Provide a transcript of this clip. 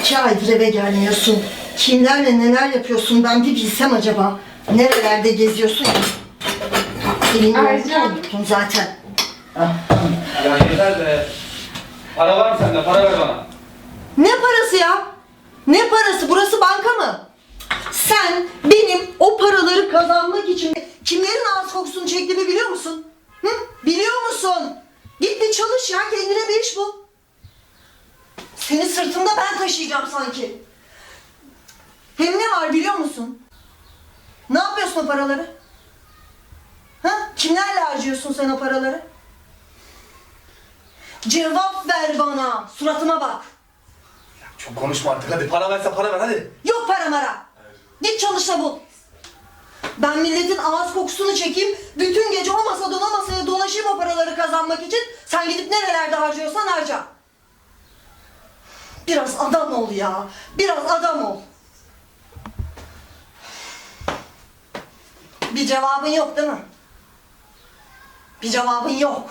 İki aydır eve gelmiyorsun. Kimlerle neler yapıyorsun ben bir bilsem acaba. Nerelerde geziyorsun ya. Elini Ercan. unuttun zaten. Ya yeter be. Para var mı sende? Para ver bana. Ne parası ya? Ne parası? Burası banka mı? Sen benim o paraları kazanmak için kimlerin ağız kokusunu çektiğimi biliyor musun? Hı? Biliyor musun? Git bir çalış ya kendine bir iş bul. Seni sırtımda ben taşıyacağım sanki. Hem ne var biliyor musun? Ne yapıyorsun o paraları? Ha? Kimlerle harcıyorsun sen o paraları? Cevap ver bana. Suratıma bak. Çok konuşma artık hadi para verse para ver hadi. Yok para mara. Git çalış da bul. Ben milletin ağız kokusunu çekeyim, bütün gece o masadan o masaya dolaşayım o paraları kazanmak için. Sen gidip nerelerde harcıyorsan harca. Biraz adam ol ya. Biraz adam ol. Bir cevabın yok değil mi? Bir cevabın yok.